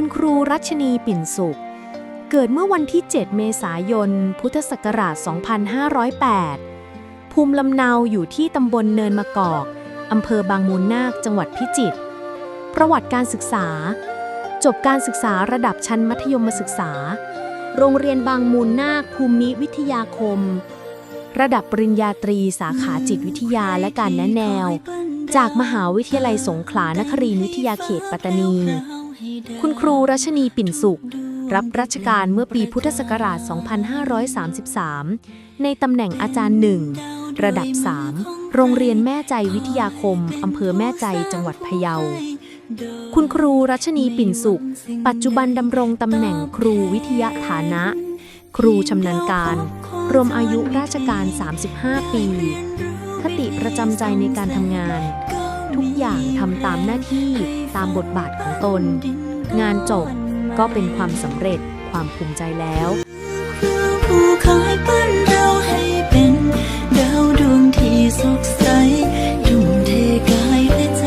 คุณครูรัชนีปิ่นสุข เกิดเมื่อวันที่ 7 เมษายน พุทธศักราช 2508 ภูมิลำเนาอยู่ที่ตำบลเนินมะกอก อำเภอบางมูลนาค จังหวัดพิจิตร ประวัติการศึกษา จบการศึกษาระดับชั้นมัธยมศึกษา โรงเรียนบางมูลนาคภูมิวิทยาคม ระดับปริญญาตรีสาขาจิตวิทยาและการแนะแนว จากมหาวิทยาลัยสงขลานครินทร์วิทยาเขตปัตตานี คุณครูรัชนีปิ่นสุข รับราชการเมื่อปีพุทธศักราช 2533 ในตำแหน่งอาจารย์หนึ่งระดับ 3 โรงเรียนแม่ใจวิทยาคม อำเภอแม่ใจจังหวัดพะเยา คุณครูรัชนีปิ่นสุข ปัจจุบันดำรงตำแหน่งครูวิทยาฐานะ ครูชำนาญการ รวมอายุราชการ 35 ปี คติประจำใจในการทำงาน ทุกอย่างทำตามหน้าที่ตามบทบาทของตน งานจบก็เป็นความสำเร็จความภูมิใจแล้วผู้คอยใปั้นเราให้เป็นดาวดวงที่สุขใสทุ่มเทกายและใจ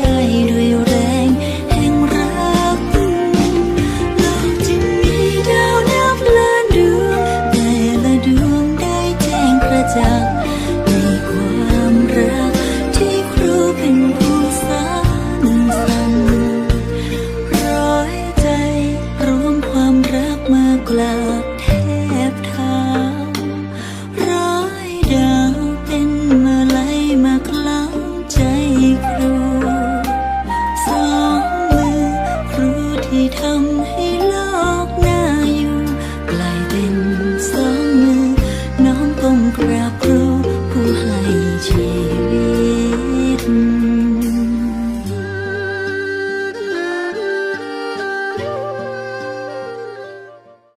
ด้วยแรงแห่งรักโลกจึงมีดาวนับล้านดวงแต่ละดวงได้แจ้งประจักษ์ cloud.